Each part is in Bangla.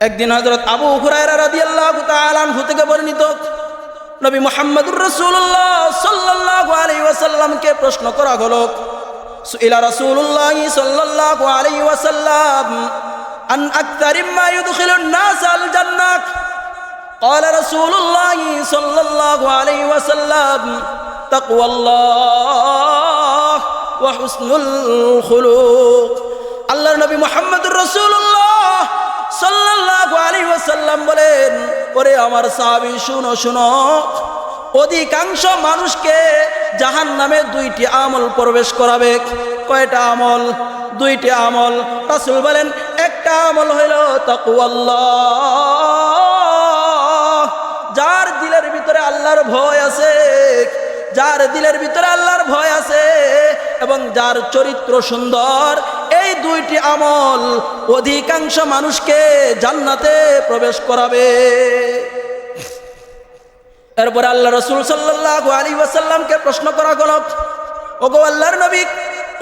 একদিন হজরত আবু হুরায়রা রাদিয়াল্লাহু তাআলা আনহু থেকে বর্ণিত নবী মুহাম্মদুর রাসূলুল্লাহ সাল্লাল্লাহু আলাইহি ওয়াসাল্লামকে প্রশ্ন করা হলো সুইলা রাসূলুল্লাহ সাল্লাল্লাহু আলাইহি ওয়াসাল্লাম আন আকতারিম মা ইউদখিলুন নাস আল জান্নাহ قال رسول الله صلى الله عليه وسلم تقوى الله وحسن الخلق আল্লাহর নবী মুহাম্মদুর রাসূলুল্লাহ সাল্লাল্লাহু আলাইহি ওয়াসাল্লাম বলেন, ওরে আমার সাহাবী, শুনো শুনো। অধিকাংশ মানুষকে জাহান নামে দুইটি আমল প্রবেশ করাবে। কয়টা আমল? দুইটি আমল। রাসূল বলেন, একটা আমল হইল তাকওয়াল্লাহ যার দিলের ভিতরে আল্লাহর ভয় আছে, যার দিলের ভিতরে আল্লাহর ভয় আছে, এবং যার চরিত্র সুন্দর দুইটি আমল অধিকাংশ মানুষকে জান্নাতে প্রবেশ করাবে। এরপরে আল্লাহ রসুল সাল্লাহ আলী ওয়াসাল্লামকে প্রশ্ন করা গেল, ওগো আল্লাহর নবী,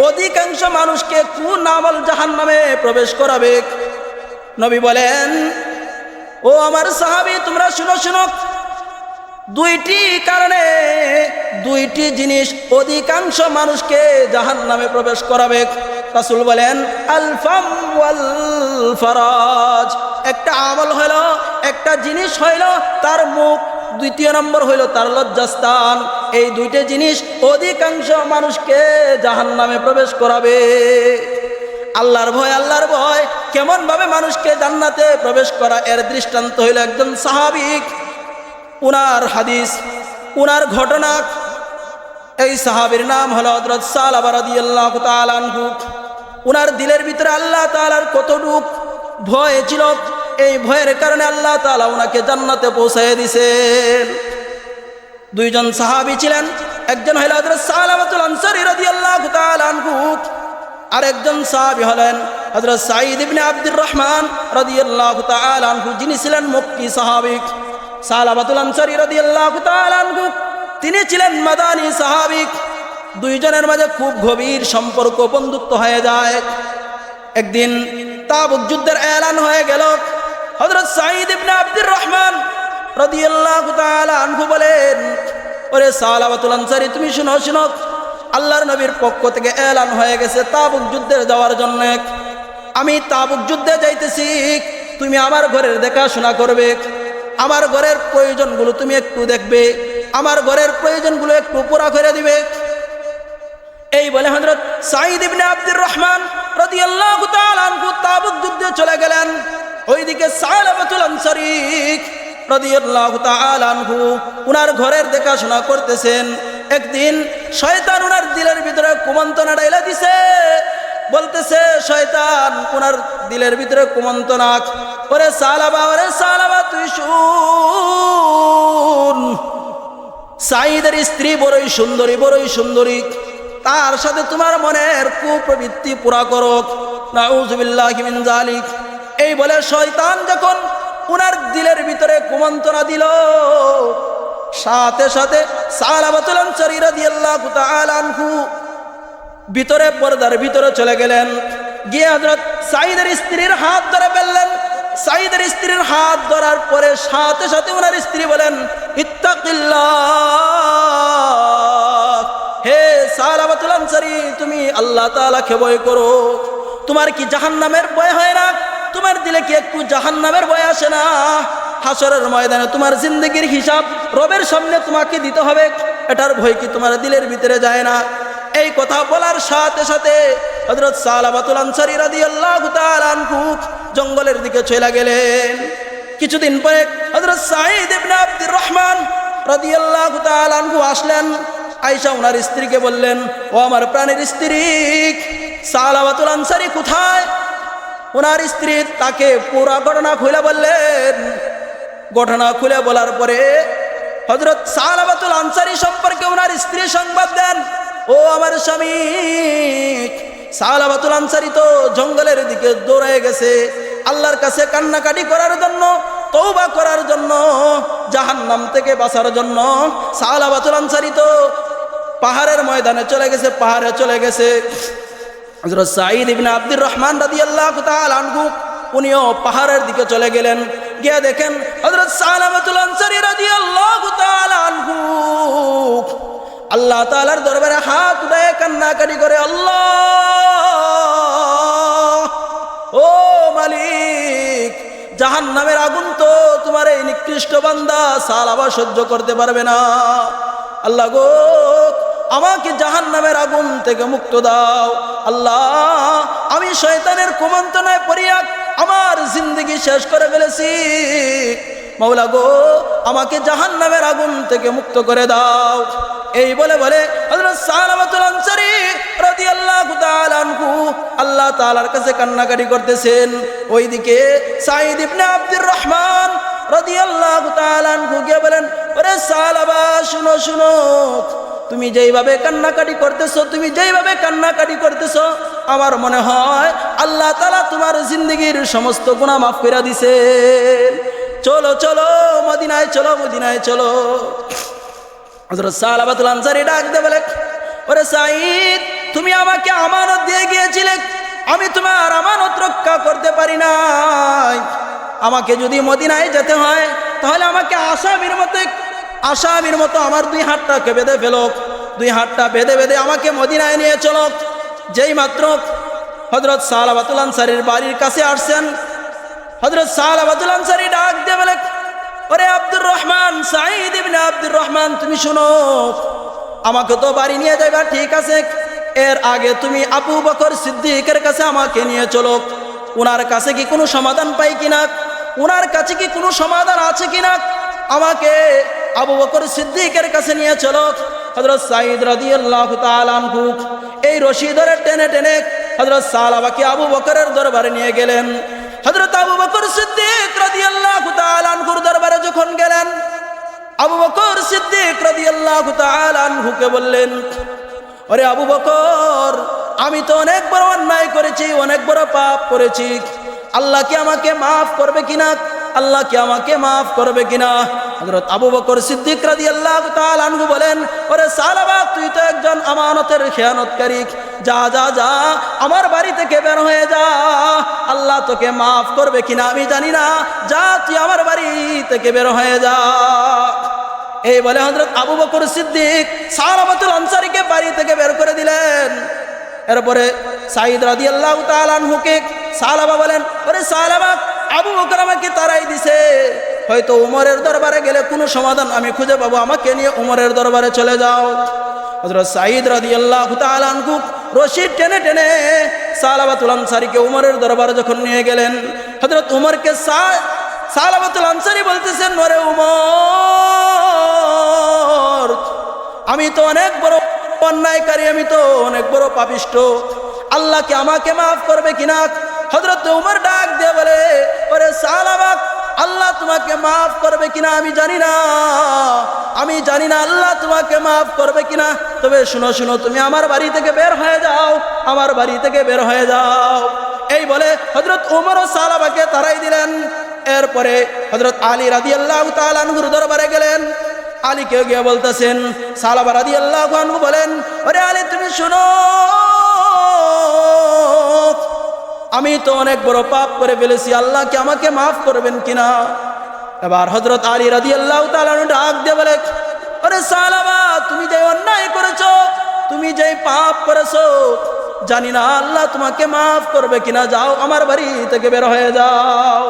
অধিকাংশ মানুষকে কোন আমল জাহান নামে প্রবেশ করাবে? নবী বলেন, ও আমার সাহাবি, তোমরা শুনো শুনো। দুইটি কারণে দুইটি জিনিস অধিকাংশ মানুষকে জাহান নামে প্রবেশ করাবে। রাসুল বলেন, আলফাম ওয়াল ফরাজ একটা আমল হইল একটা জিনিস হইল, তার মুখ দ্বিতীয় নম্বর হইল তার লজ্জাস্থান। এই দুইটি জিনিস অধিকাংশ মানুষকে জাহান নামে প্রবেশ করাবে। আল্লাহর ভয় আল্লাহর ভয় কেমন ভাবে মানুষকে জান্নাতে প্রবেশ করা, এর দৃষ্টান্ত হইল একজন সাহাবিক উনার হাদিস, উনার ঘটনা, এই সাহাবির নাম হলো হজরত সালাবারাদিয়াল্লাহ তালানহু উনার দিলের ভিতরে আল্লাহ তালার কতটুক ভয় ছিল, এই ভয়ের কারণে আল্লাহ তালা উনাকে জান্নাতে পৌঁছায় দিছেন। দুইজন সাহাবি ছিলেন, একজন হইল হজরত সালাবাতুল আনসারি রাদিয়াল্লাহু তাআলাহু আর একজন সাহাবি হলেন হজরত সাঈদ ইবনে আব্দুর রহমান রাদিয়াল্লাহু তাআলাহু যিনি ছিলেন মক্কি সাহাবিক সালাবাতুল আনসারি রাদিয়াল্লাহু তাআলাহু তিনি ছিলেন মাদানী সাহাবিক দুইজনের মাঝে খুব গভীর সম্পর্ক বন্ধুত্ব হয়ে যায়। একদিন তাবুক যুদ্ধের এলান হয়ে গেল। হজরত সাঈদ ইবনে আব্দুর রহমান রাদিয়াল্লাহু তাআলা আনহু বলেন, ওরে সালাবাতুল আনসারি, তুমি শুনো শুনো। আল্লাহর নবীর পক্ষ থেকে এলান হয়ে গেছে তাবুক যুদ্ধে যাওয়ার জন্য। আমি তাবুক যুদ্ধে যাইতেছি। তুমি আমার ঘরের দেখাশোনা করবে। আমার ঘরের প্রয়োজনগুলো তুমি একটু দেখবে। আমার ঘরের প্রয়োজনগুলো একটু পুরা করে দিবে। এই বলে হজরত সাঈদ ইবনে আব্দুর রহমান রাদিয়াল্লাহু তাআলা আনহু তাবুক যুদ্ধে চলে গেলেন। ওইদিকে সালাবাতুল আনসারী রাদিয়াল্লাহু তাআলা আনহু উনার ঘরের দেখাশোনা করতেছেন। একদিন শয়তান উনার দিলের ভিতরে কুমন্তনা ডাইলা দিছে। বলতেছে, শয়তান, উনার দিলের ভিতরে কুমন্তনা ওরে সালাবা ওরে সালাবা, তুই শুন। সাইদের স্ত্রী বড়ই সুন্দরী বড়ই সুন্দরী। তার সাথে তোমার মনের কুপ্রবৃত্তি পুরা করো নাউজুবিল্লাহি মিন জালিক এই বলে শয়তান যখন উনার দিলের ভিতরে কুমন্তনা দিল, সাথে সাথে সালাবাতুল আনসারী রাদিয়াল্লাহু তাআলা আনহু ভিতরে পর্দার ভিতরে চলে গেলেন। গিয়ে হযরত সাইদের স্ত্রীর হাত ধরে ফেললেন সাইদের স্ত্রীর হাত ধরার পরে সাথে সাথে ওনার স্ত্রী বলেন, ইত্তাকিল্লাহ। হে আনসারী, তুমি আল্লাহ তাআলাকে ভয় করো। তোমার কি জাহান্নামের ভয় হয় না? তোমার দিলে কি একটু জাহান্নামের ভয় আসে না? হাসরের ময়দানে তোমার জিন্দগির হিসাব রবের সামনে তোমাকে দিতে হবে। এটার ভয় কি তোমার দিলের ভিতরে যায় না? এই কথা বলার সাথে সাথে হজরত সালাবাতুল আনসারী রাদিয়াল্লাহু তাআলা আনহু জঙ্গলের দিকে চলে গেলেন। কিছুদিন পরে হজরত সাঈদ রহমান রাদিয়াল্লাহু তাআলা আনহু আসলেন। আয়েশা ওনার স্ত্রীকে বললেন, ও আমার প্রাণের স্ত্রী সালাবাতুল আনসারী কোথায়? ওনার স্ত্রী তাকে পুরা ঘটনা খুলে বললেন। ঘটনা খুলে বলার পরে হজরত সালাবাতুল আনসারি সম্পর্কে ওনার স্ত্রী সংবাদ দেন, ও আমার স্বামী সালাবাতুল আনসারি তো জঙ্গলের দিকে দৌড়ে গেছে। আল্লাহর কাছে কান্নাকাটি করার জন্য তৌবা করার জন্য, জাহান্নাম থেকে বাঁচার জন্য সালাবাতুল আনসারি তো পাহাড়ের ময়দানে চলে গেছে, পাহাড়ে চলে গেছে। সাঈদ ইবনে আব্দুর রহমান রাদিয়াল্লাহু উনিও পাহাড়ের দিকে চলে গেলেন। গিয়ে দেখেন হজরত সালামাতুল আনসারী রাদিয়াল্লাহু তাআলা আনহু। আল্লাহ তাআলার দরবারে হাত উঠায় কান্নাকাটি করে, আল্লাহ, ও মালিক জাহান নামের আগুন তো তোমার এই নিকৃষ্ট বান্দা সাল আবার সহ্য করতে পারবে না। আল্লাহ গো আমাকে জাহান নামের আগুন থেকে মুক্ত দাও। আল্লাহ, আমি শয়তানের কুমন্ত্রণায় পড়িয়া আমার জিন্দগি শেষ করে ফেলেছি। মাওলা গো, আমাকে জাহান নামের আগুন থেকে মুক্ত করে দাও। এই বলে বলে আল্লাহ তাআলার কাছে কান্নাকাটি করতেছেন। ওইদিকে সাঈদ ইবনে আব্দুর রহমান তাআলা আনহু গিয়ে বলেন, ওরে সালাবা, শুনো শুনো। তুমি যেইভাবে কান্নাকাটি করতেছো, তুমি যেইভাবে কান্নাকাটি করতেছো, আমার মনে হয় আল্লাহ তালা তোমার জিন্দগির সমস্ত গুণা মাফ করে দিছেন চলো চলো, মদিনায় চলো মদিনায় চলো। হযরত সালাবাতুল আনসারী ডাক দে বলে, ওরে সাঈদ, তুমি আমাকে আমানত দিয়ে গিয়েছিলে। আমি তোমার আমানত রক্ষা করতে পারি নাই। আমাকে যদি মদিনায় যেতে হয়, তাহলে আমাকে আসামির মতো আসামির মতো আমার দুই হাতটাকে বেঁধে ফেলো দুই হাতটা বেঁধে বেঁধে আমাকে মদিনায় নিয়ে চলো যেই মাত্র হজরত সালাবাতুল আনসারির বাড়ির কাছে আসছেন হজরত সালাবাতুল আনসারি ডাক দিয়ে বলে, ওরে আব্দুর রহমান, সাঈদ ইবনে আব্দুর রহমান, তুমি শুনো, আমাকে তো বাড়ি নিয়ে যাইবা, ঠিক আছে। এর আগে তুমি আবু বকর সিদ্দিকের কাছে আমাকে নিয়ে চলো ওনার কাছে কি কোনো সমাধান পাই কিনা? ওনার কাছে কি কোনো সমাধান আছে কিনা? আমাকে আবু বকর সিদ্দিকের কাছে নিয়ে চলো। হজরত সাঈদ রাদিয়াল্লাহু তাআলা আনহু। এই রশি ধরে টেনে টেনে হজরত সালাবাকে আবু বকরের দরবারে নিয়ে গেলেন। হজরত আবু বকর সিদ্দিক রাদিয়াল্লাহু তাআলা আনহুর দরবারে যখন গেলেন, আবু বকর সিদ্দিক রাদিয়াল্লাহু তাআলা আনহুকে বললেন আরে আবু বকর, আমি তো অনেক বড় অন্যায় করেছি, অনেক বড় পাপ করেছি। আল্লাহ কি আমাকে মাফ করবে কিনা? আল্লাহ কি আমাকে মাফ করবে কিনা? হযরত আবু বকর সিদ্দিক রাদিয়াল্লাহু তাআলা আনহু বলেন, ওরে সালাবা, তুই তো একজন আমানতের খেয়ানতকারী। যা যা যা, আমার বাড়ি থেকে বের হয়ে যা। আল্লাহ তোকে মাফ করবে কিনা আমি জানি না। যা, তুই আমার বাড়ি থেকে বের হয়ে যা। এই বলে হজরত আবু বকর সিদ্দিক সালামাতুল আনসারিকে বাড়ি থেকে বের করে দিলেন। এরপরে সাইদ রাদি আল্লাহ তালানহুকে সালাবা বলেন, ওরে সালাবা আবু বকর আমাকে তারাই দিছে। হয়তো উমরের দরবারে গেলে কোনো সমাধান আমি খুঁজে পাবো। আমাকে নিয়ে উমরের দরবারে চলে যাও। রশিদ টেনে টেনে সালাবাতুল উমরের দরবারে যখন নিয়ে গেলেন উমরকে বলতেছেন আমি তো অনেক বড় অন্যায়কারী, আমি তো অনেক বড় পাপিষ্ট। আল্লাহকে আমাকে মাফ করবে কিনা? হজরত উমর ডাক দিয়ে বলে, ওরে সালাবাক আল্লাহ তোমাকে মাফ করবে কিনা আমি জানি না। আমি জানি না আল্লাহ তোমাকে মাফ করবে কিনা। তবে শুনো শুনো, তুমি আমার বাড়ি থেকে বের হয়ে যাও, আমার বাড়ি থেকে বের হয়ে যাও। এই বলে হজরত উমর ও সালাবাকে তারাই দিলেন। এরপরে হজরত আলী রাদি আল্লাহ তালানহুর দরবারে গেলেন। আলীকে গিয়ে বলতেছেন, সালাবা রাদি আল্লাহ বলেন, ওরে আলী, তুমি শুনো আমি তো অনেক বড় পাপ করে ফেলেছি আল্লাহকে আমাকে মাফ করবেন কিনা? এবার হজরত আলী রাদি আল্লাহ ডাক দিয়ে বলে আরে সালাবা, তুমি যে অন্যায় করেছ, তুমি যে পাপ করেছ, জানি না আল্লাহ তোমাকে মাফ করবে কিনা, যাও আমার বাড়ি থেকে বের হয়ে যাও।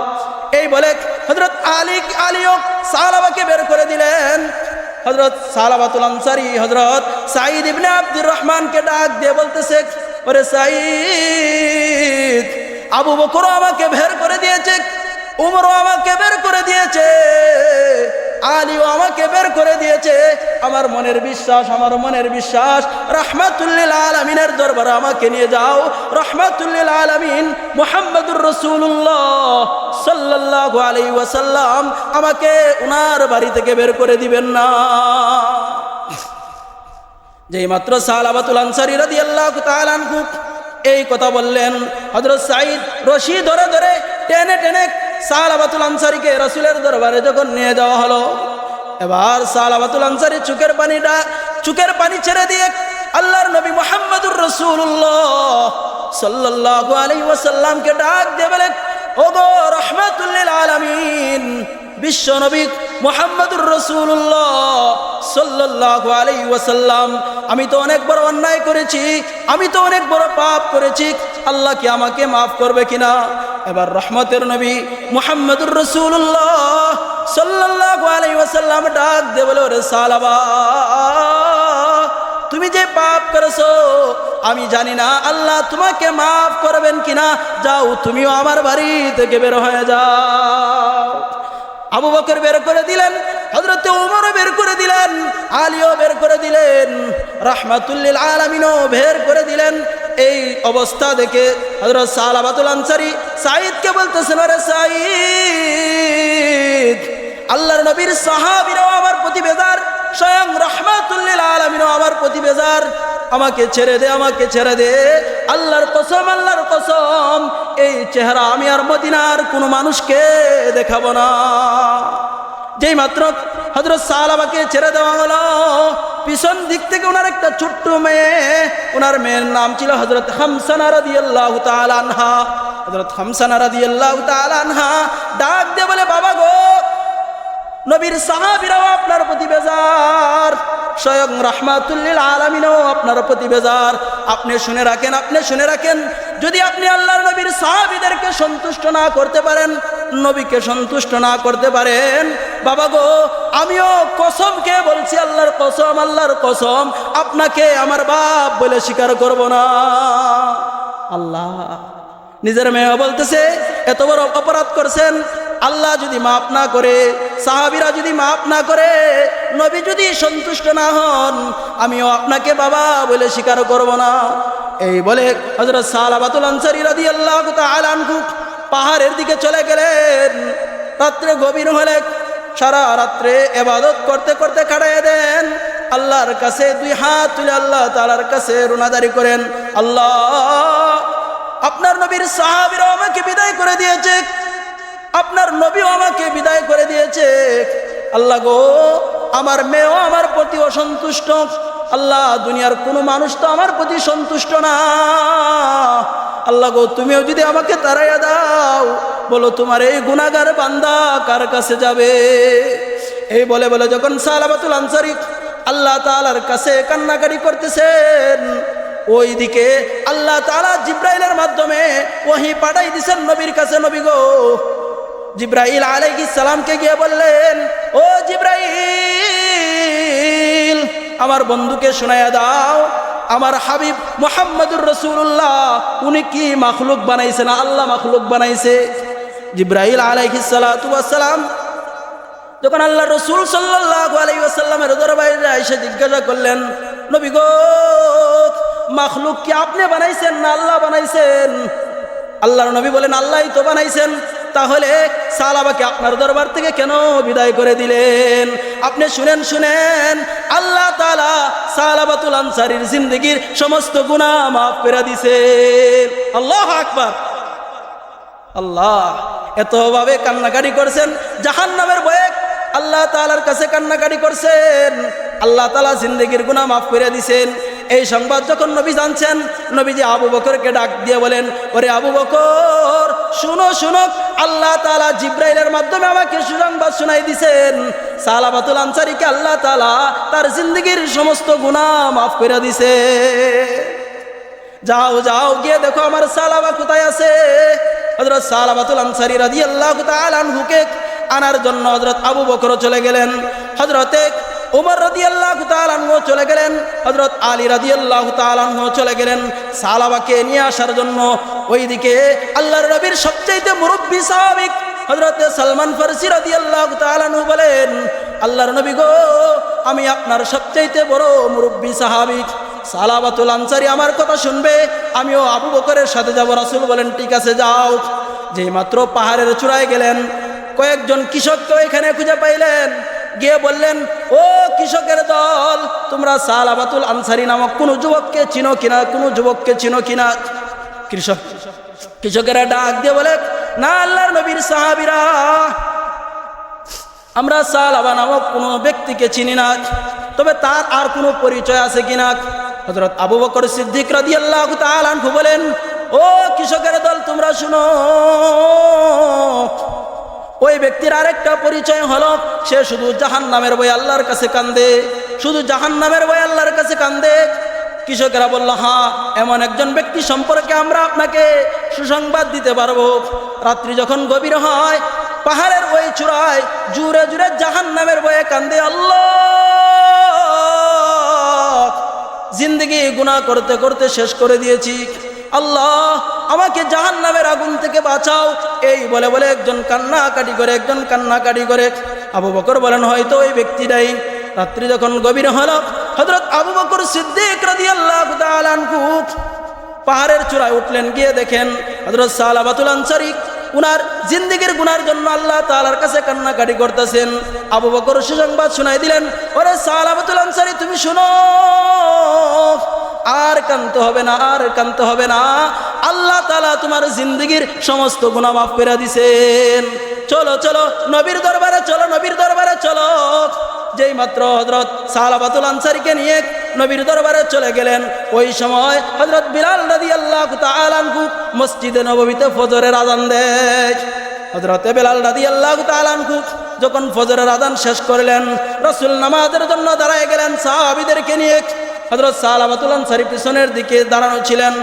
এই বলে হজরত আলী আলীও সালাবাকে বের করে দিলেন। হজরত সালাবাতুল আনসারি হজরত সাঈদ ইবনে আব্দুর রহমানকে ডাক দিয়ে বলতেছে ওরে সাঈদ, আবু বকরও আমাকে বের করে দিয়েছে, উমরও আমাকে বের করে দিয়েছে, আলীও আমাকে বের করে দিয়েছে। আমার মনের বিশ্বাস, আমার মনের বিশ্বাস, রহমাতুল্লিল আলমিনের দরবারে আমাকে নিয়ে যাও। রহমাতুল্লিল আলমিন মোহাম্মদুর রসুল্লাহ সাল্লাহ আলাই ওয়াসাল্লাম আমাকে ওনার বাড়ি থেকে বের করে দিবেন না। যেই মাত্র সালাবাতুল আনসারি রাদি আল্লাহ তালানহু এই কথা বললেন হজরত সাইদ রশি ধরে ধরে টেনে টেনে সালাবাতুল আনসারিকে রসুলের দরবারে যখন নিয়ে যাওয়া হলো, এবার সালাবাতুল আনসারি চুকের পানিটা চুকের পানি ছেড়ে দিয়ে আল্লাহর নবী মোহাম্মদুর রসুল্লাহ সাল্লাল্লাহু আলাইহি ওয়াসাল্লামকে ডাক দিয়ে বলে, ওগো রহমাতুল্লিল আলামিন বিশ্ব নবী মোহাম্মদুর রসুল্লাহ সাল্লাহ আলাই ওয়াসাল্লাম। আমি তো অনেক বড় অন্যায় করেছি, আমি তো অনেক বড় পাপ করেছি। আল্লাহ কি আমাকে মাফ করবে কিনা এবার রহমতের নবী মোহাম্মদুর রসুল্লাহ সাল্লাহ আলাই ওয়াসাল্লাম ডাক দে বলে, ওরে সালাবা, তুমি যে পাপ করেছ, আমি জানি না আল্লাহ তোমাকে মাফ করবেন কিনা যাও, তুমিও আমার বাড়ি থেকে বের হয়ে যাও। আবু বকর বের করে দিলেন হজরত উমরও বের করে দিলেন, আলীও বের করে দিলেন, রাহমাতুল্লিল আলামিনও বের করে দিলেন। এই অবস্থা দেখে হজরত সালাবাতুল আনসারি সাঈদকে বলতেছেন আরে সাঈদ, আল্লাহর নবীর সাহাবিরাও আমার প্রতি বেজার স্বয়ং রহমাতুল্লিল আলমিনও আমার প্রতি বেজার আমাকে ছেড়ে দে, আমাকে ছেড়ে দে। আল্লাহর কসম আল্লাহর কসম, এই চেহারা আমি আর মদিনার কোনো মানুষকে দেখাবো না। যেই মাত্র হজরত সালাবাকে ছেড়ে দেওয়া হলো, পিছন দিক থেকে ওনার একটা ছোট্ট মেয়ে, ওনার মেয়ের নাম ছিল হজরত হামসানা রাদি আল্লাহ আনহা। হজরত হামসানা রাদি আল্লাহ আনহা ডাক দিয়ে বলে, বাবা গো নবীর সাহাবিরাও আপনার প্রতি বেজার। স্বয়ং রহমাতুল্লিল আলমিনও আপনার প্রতি বেজার। আপনি শুনে রাখেন, আপনি শুনে রাখেন। যদি আপনি আল্লাহর নবীর সাহাবিদেরকে সন্তুষ্ট না করতে পারেন, নবীকে সন্তুষ্ট না করতে পারেন, বাবা গো, আমিও কসমকে বলছি, আল্লাহর কসম আল্লাহর কসম, আপনাকে আমার বাপ বলে স্বীকার করব না। আল্লাহ নিজের মেয়ে বলতেছে, এত বড় অপরাধ করছেন, আল্লাহ যদি মাফ না করে সাহাবিরা যদি মাফ না করে, নবী যদি সন্তুষ্ট না হন, আমিও আপনাকে বাবা বলে স্বীকার করব না। এই বলে হজরত সালাবাতুল আনসারি রাদি আল্লাহ আলানকু পাহাড়ের দিকে চলে গেলেন। রাত্রে গভীর হলে সারা রাত্রে এবাদত করতে করতে কাটাই দেন। আল্লাহর কাছে দুই হাত তুলে আল্লাহ তালার কাছে রুনাদারি করেন। আল্লাহ, আপনার নবীর সাহাবিরা আমাকে বিদায় করে দিয়েছে। আপনার নবীও আমাকে বিদায় করে দিয়েছে। আল্লাহ গো, আমার মেয়েও আমার প্রতি অসন্তুষ্ট। আল্লাহ, দুনিয়ার কোনো মানুষ তো আমার প্রতি সন্তুষ্ট না। আল্লাহ গো, তুমিও যদি আমাকে তারাইয়া দাও, বলো তোমার এই গুণাগার বান্দা কার কাছে যাবে? এই বলে বলে যখন সালাবাতুল আনসারি আল্লাহ তালার কাছে কান্নাকারি করতেছেন, ওইদিকে আল্লাহ তালা জিব্রাইলের মাধ্যমে ওহি পাঠাই দিছেন নবীর কাছে, নবী গো জিব্রাইল আলাইকি সালামকে গিয়ে বললেন, ও জিব্রাইল, আমার বন্ধুকে শোনায়া দাও। আমার হাবিব মোহাম্মদুর রসুল্লাহ উনি কি মাখলুক বানাইছে না আল্লাহ মাখলুক বানাইছে? জিব্রাহিল আলাইহিস সালাম যখন আল্লাহ রসুল সাল্লাহ আলাইসাল্লামের দরবারে এসে জিজ্ঞাসা করলেন, নবী গো, মাখলুক কি আপনি বানাইছেন না আল্লাহ বানাইছেন? আল্লাহর নবী বলেন, আল্লাহই তো বানাইছেন। তাহলে সালাবাকে আপনার দরবার থেকে কেন বিদায় করে দিলেন? আপনি শুনেন শুনেন। আল্লাহ তালা সালাবাতুল আনসারির জিন্দগির সমস্ত গুণা মাফ করে দিছেন আল্লাহ আকবার। আল্লাহ এতভাবে কান্নাকাটি করছেন জাহান নামের বয়ে আল্লাহ তালার কাছে কান্নাকাটি করছেন। আল্লাহ তালা জিন্দগির গুণা মাফ করে দিছেন। এই সংবাদ যখন নবী জানছেন, নবীজি আবু বকরকে ডাক দিয়ে বলেন, ওরে আবু বকর, শুনো শুনো, আল্লাহ তালা জিব্রাইলের মাধ্যমে আমাকে সুসংবাদ শুনাই দিছেন। সালাবাতুল আনসারিকে আল্লাহ তালা তার জিন্দগির সমস্ত গুণা মাফ করে দিছে। যাও যাও, গিয়ে দেখো আমার সালাবা কোথায় আছে? হজরত সালাবাতুল আনসারি রাজি আল্লাহ তালহুকে আনার জন্য হজরত আবু বকর চলে গেলেন। হজরতে উমর রাদি আল্লাহ তালানহ চলে গেলেন। হজরত আলী রাদি আল্লাহ তালানহ চলে গেলেন সালাবাকে নিয়ে আসার জন্য। ওইদিকে আল্লাহর রবির সবচাইতে মুরব্বী স্বাভাবিক হজরত সালমান ফারসি রাদি আল্লাহ তালানহু বলেন, আল্লাহর নবী গো, আমি আপনার সবচাইতে বড় মুরব্বী সাহাবিক। সালাবাতুল আনসারি আমার কথা শুনবে, আমিও আবু বকরের সাথে যাব। রাসুল বলেন, ঠিক আছে, যাও। যেই মাত্র পাহাড়ের চূড়ায় গেলেন, কয়েকজন কৃষককে এখানে খুঁজে পাইলেন। গিয়ে বললেন, ও কৃষকের দল, তোমরা সাল সালাবাতুল আনসারি নামক কোনো যুবককে চিনো কিনা, কোনো যুবককে চিনো কিনা? কৃষক, কৃষকেরা ডাক দিয়ে বলে, না, আল্লাহর নবীর সাহাবিরা, আমরা সাল সালাবা নামক কোনো ব্যক্তিকে চিনি না, তবে তার আর কোনো পরিচয় আছে কিনা? হজরত আবু বকর সিদ্দিক রাদি আল্লাহ বলেন, ও কৃষকের দল, তোমরা শুনো ওই ব্যক্তির আরেকটা পরিচয় হলো, সে শুধু জাহান নামের বই আল্লাহর কাছে কান্দে। শুধু জাহান নামের বই আল্লাহর কাছে কান্দে। কৃষকেরা বলল হ্যাঁ এমন একজন ব্যক্তি সম্পর্কে আমরা আপনাকে সুসংবাদ দিতে পারব। রাত্রি যখন গভীর হয়, পাহাড়ের ওই চূড়ায় জুড়ে জুড়ে জাহান নামের বয়ে কান্দে আল্লাহ। জিন্দগি গুণা করতে করতে শেষ করে দিয়েছি। আল্লাহ আমাকে জাহান নামের আগুন থেকে বাঁচাও। এই বলে বলে একজন কান্নাকাটি করে, একজন কান্নাকাটি করে। আবু বকর বলেন, হয়তো ওই ব্যক্তিটাই। রাত্রি যখন গভীর হল হজরত আবু বকর সিদ্দিক পাহাড়ের চূড়ায় উঠলেন, গিয়ে দেখেন হজরত সালাবাতুল আনসারিক উনার জিন্দিগির গুনার জন্য আল্লাহ তালার কাছে কান্নাকাটি করতেছেন। আবু বকর সুসংবাদ শুনাই দিলেন, ওরে সালাবাতুল আনসারি, তুমি শুনো, আর কানতে হবে না, আর কানতে হবে না। আল্লাহ তালা তোমার জিন্দগির সমস্ত গুণা মাফ করে দিছেন। চলো চলো, নবীর দরবারে চলো, নবীর দরবারে চলো। যেই মাত্র হজরত সালাবাতুল আনসারিকে নিয়ে নবীর দরবারে চলে গেলেন, ওই সময় হজরত বিলাল রাদি আল্লাহ তালানকু মসজিদে নবমীতে ফজরের আজান দেয়। হজরতে বেলাল রাদি আল্লাহ তালানকু যখন ফজরের আদান শেষ করলেন, রসুল নামাজের জন্য দাঁড়ায় গেলেন, সাহাবিদেরকে নিয়ে। হজরত সালাবাতুল আনসারি পিছনের দিকে দাঁড়ানো ছিলেন।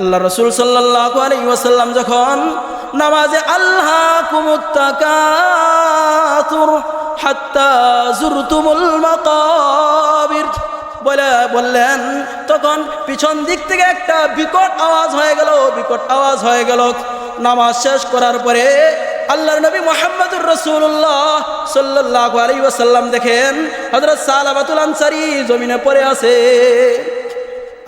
আল্লাহ রসুল সাল্লাহ আলী ওয়াসাল্লাম যখন নামাজে আল্লাহ কুমুত্তাকাতুর বলে, বললেন, তখন পিছন দিক থেকে একটা বিকট আওয়াজ হয়ে গেল, বিকট আওয়াজ হয়ে গেল। নামাজ শেষ করার পরে আল্লাহর নবী মোহাম্মদুর রসুল্লাহ সাল্লাহ আলী ওয়াসাল্লাম দেখেন হজরত সালাবাতুল আনসারি জমিনে পড়ে আছে।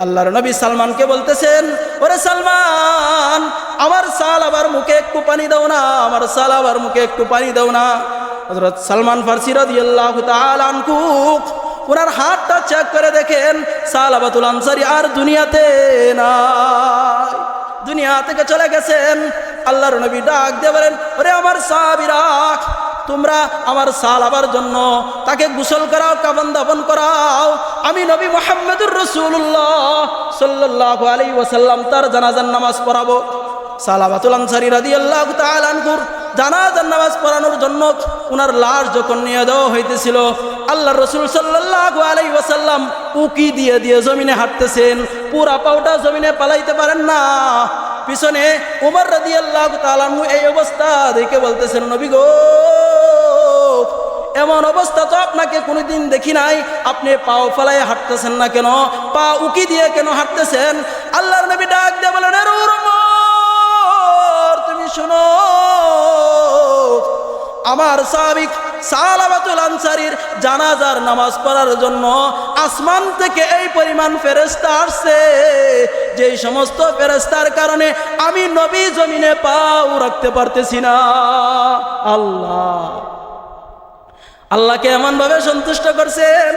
আল্লাহর নবী সালমানকে বলতেছেন, ওরে সালমান, আমার সাল আবার মুখে একটু পানি দাও না, আমার সাল আবার মুখে একটু পানি দাও না। হজরত সালমান ফার্সি রদি আল্লাহ তালানকু ওনার হাতটা চেক করে দেখেন, সালাবাতুল আনসারি আর দুনিয়াতে না দুনিয়া থেকে চলে গেছেন। আল্লাহর নবী ডাক দিয়ে বলেন, ওরে আমার সাবিরা তোমরা আমার সাল আবার জন্য তাকে গোসল করাও, কাবন দাপন করাও। আমি নবী মোহাম্মদুর রসুল্লাহ সাল্লাহ আলী ওসাল্লাম তার জানাজান নামাজ পড়াবো। সালাবাতুল আনসারি রাদি আল্লাহ তালানকুর জানাজান নামাজ পড়ানোর জন্য উনার লাশ যখন নিয়ে দেওয়া হইতেছিল আল্লাহ রসুল সাল্লাহ আলাই ওসাল্লাম উকি দিয়ে দিয়ে জমিনে হাঁটতেছেন। পুরা পাউটা জমিনে পালাইতে পারেন না। পিছনে উমর রাদি আল্লাহ তালানু এই অবস্থা দেখে বলতেছেন, নবী গো এমন অবস্থা তো আপনাকে কোনোদিন দেখি নাই। আপনি পাও ফেলায় হাঁটতেছেন না কেন? পা উকি দিয়ে কেন হাঁটতেছেন? আল্লাহর নবী ডাক দিয়ে বলেন তুমি শোনো। আমার সাবিক সালাবাতুল আনসারির জানাজার নামাজ পড়ার জন্য আসমান থেকে এই পরিমাণ ফেরেস্তা আসছে। যেই সমস্ত ফেরেস্তার কারণে আমি নবী জমিনে পাও রাখতে পারতেছি না। আল্লাহ আল্লাহকে এমনভাবে সন্তুষ্ট করছেন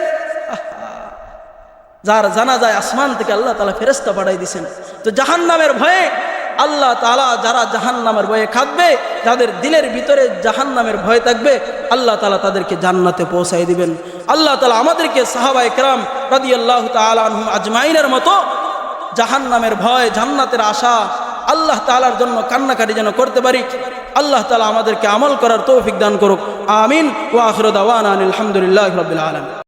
যার জানা যায় আসমান থেকে আল্লাহ তালা ফেরেস্তা পাঠাই দিছেন তো জাহান নামের ভয়ে আল্লাহ তালা যারা জাহান নামের ভয়ে খাদবে যাদের দিলের ভিতরে জাহান নামের ভয় থাকবে, আল্লাহ তালা তাদেরকে জান্নাতে পৌঁছাই দিবেন। আল্লাহ তালা আমাদেরকে সাহাবাই কেরাম রাদি আল্লাহ তালুম আজমাইনের মতো জাহান নামের ভয়, জান্নাতের আশা আল্লাহ তালার জন্য কান্নাকাটি যেন করতে পারি। আল্লাহ তালা আমাদেরকে আমল করার তৌফিক দান করুক। আমিন। ও আখরদ আওয়ান আলহামদুলিল্লাহ রবিল আলম